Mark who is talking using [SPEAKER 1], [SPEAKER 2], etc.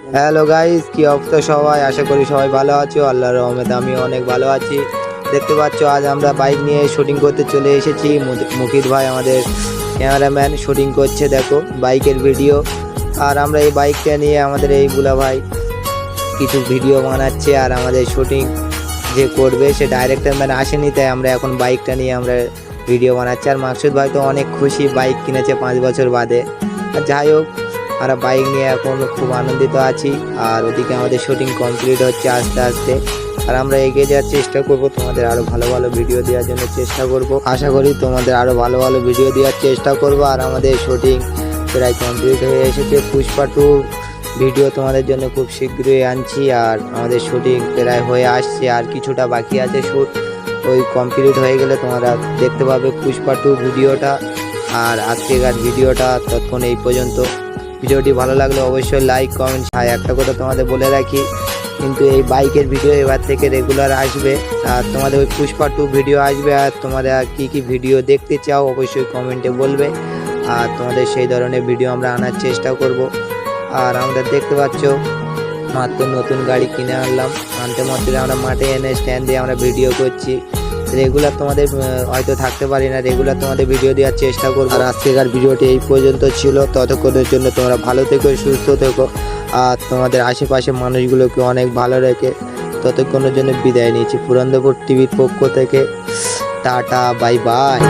[SPEAKER 1] Hello guys কি অবস্থা সবাই? আশা করি সবাই ভালো আছো। আল্লাহর রহমতে আমি অনেক ভালো আছি। দেখতে পাচ্ছ, আজ আমরা বাইক নিয়ে শুটিং করতে চলে এসেছি। মুকিত ভাই আমাদের ক্যামেরাম্যান শুটিং করছে, দেখো বাইকের ভিডিও আর আমরা এই বাইকটা নিয়ে আমাদের এই বুলা ভাই কিছু ভিডিও বানাচ্ছে আর আমাদের শুটিং যে করবে, সে ডাইরেক্টর ম্যান আসেনি, তাই আমরা এখন বাইকটা নিয়ে আমরা ভিডিও বানাচ্ছি। আর মাকসুদ ভাই তো অনেক খুশি বাইক কিনেছে পাঁচ বছর বাদে। আর যাই হোক আমরা বাইক নিয়ে এখন খুব আনন্দিত আছি। আর ওদিকে আমাদের শুটিং কমপ্লিট হচ্ছে আস্তে আস্তে। আর আমরা এগিয়ে যাওয়ার চেষ্টা করব, তোমাদের আরও ভালো ভালো ভিডিও দেওয়ার জন্য চেষ্টা করব। আশা করি তোমাদের আরও ভালো ভালো ভিডিও দেওয়ার চেষ্টা করব। আর আমাদের শুটিং প্রায় কমপ্লিট হয়ে এসেছে। পুষ্পা টু ভিডিও তোমাদের জন্য খুব শীঘ্রই আনছি। আর আমাদের শুটিং প্রায় হয়ে আসছে। আর কিছুটা বাকি আছে শ্যুট ওই কমপ্লিট হয়ে গেলে তোমরা দেখতে পাবে পুষ্পা টু ভিডিওটা আর আজকেকার ভিডিওটা তৎক্ষণ এই পর্যন্ত। ভিডিওটি ভালো লাগলে অবশ্যই লাইক কমেন্ট আর একটা কথা তোমাদের বলে রাখি, কিন্তু এই বাইকের ভিডিও এবার থেকে রেগুলার আসবে, আর তোমাদের ওই পুষ্পা টু ভিডিও আসবে, আর তোমাদের কী কী ভিডিও দেখতে চাও অবশ্যই কমেন্টে বলবে, আর তোমাদের সেই ধরনের ভিডিও আমরা আনার চেষ্টা করব। আর আমরা দেখতে পাচ্ছ, মাত্র নতুন গাড়ি কিনে আনলাম, আনতে মাত্র আমরা মাঠে এনে স্ট্যান্ড দিয়ে আমরা ভিডিও করছি। রেগুলার তোমাদের হয়তো থাকতে পারি না। রেগুলার তোমাদের ভিডিও দেওয়ার চেষ্টা করব। আর আজকেকার ভিডিওটি এই পর্যন্ত ছিল। ততক্ষণের জন্য তোমরা ভালো থেকো, সুস্থ থেকো। আর তোমাদের আশেপাশে মানুষগুলোকে অনেক ভালো রেখে ততক্ষণের জন্য বিদায় নিয়েছি পুরন্দপুর টিভির পক্ষ থেকে টাটা, বাই বাই।